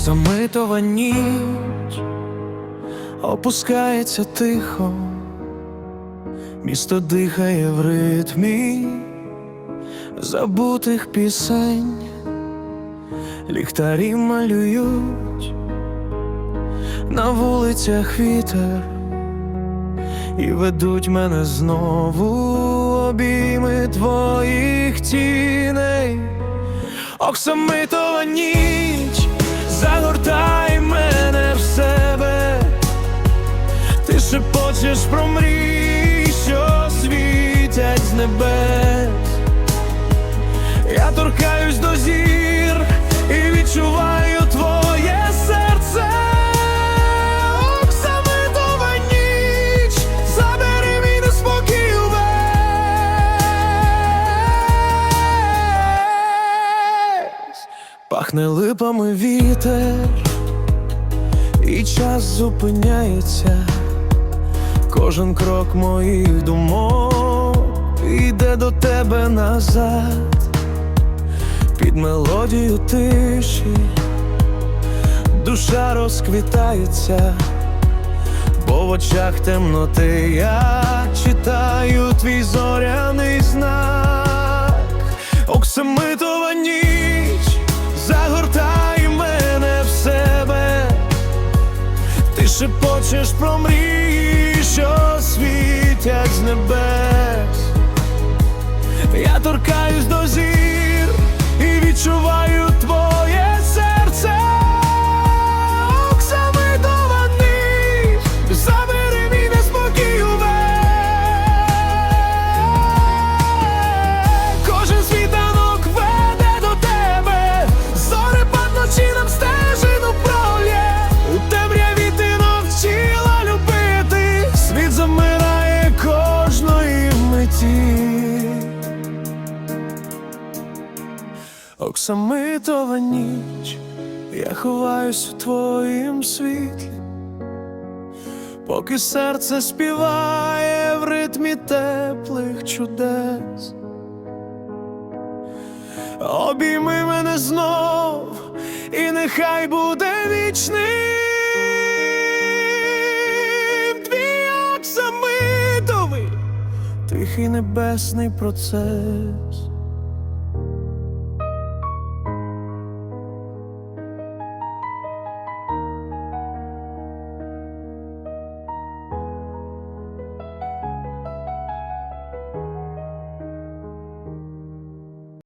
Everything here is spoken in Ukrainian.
оксамитова ніч опускається тихо, місто дихає в ритмі забутих пісень, ліхтарі малюють на вулицях вітер і ведуть мене знову обійми твоїх тіней. Оксамитова ніч про мрії, що світять з небес. Я торкаюсь до зір і відчуваю твоє серце. Оксамитова ніч, забери мій неспокій увесь. Пахне липами вітер, і час зупиняється. Кожен крок моїх думок іде до тебе назад. Під мелодію тиші, душа розквітається, бо в очах темноти я читаю твій зоряний знак, Оксамитова ніч, загортай мене в себе, ти шепочеш про мрії, що світять з небес. Я торкаюсь Оксамитова ніч, я ховаюсь у твоїм світлі, поки серце співає в ритмі теплих чудес. Обійми мене знов, і нехай буде вічним твій оксамитовий, тихий небесний процес.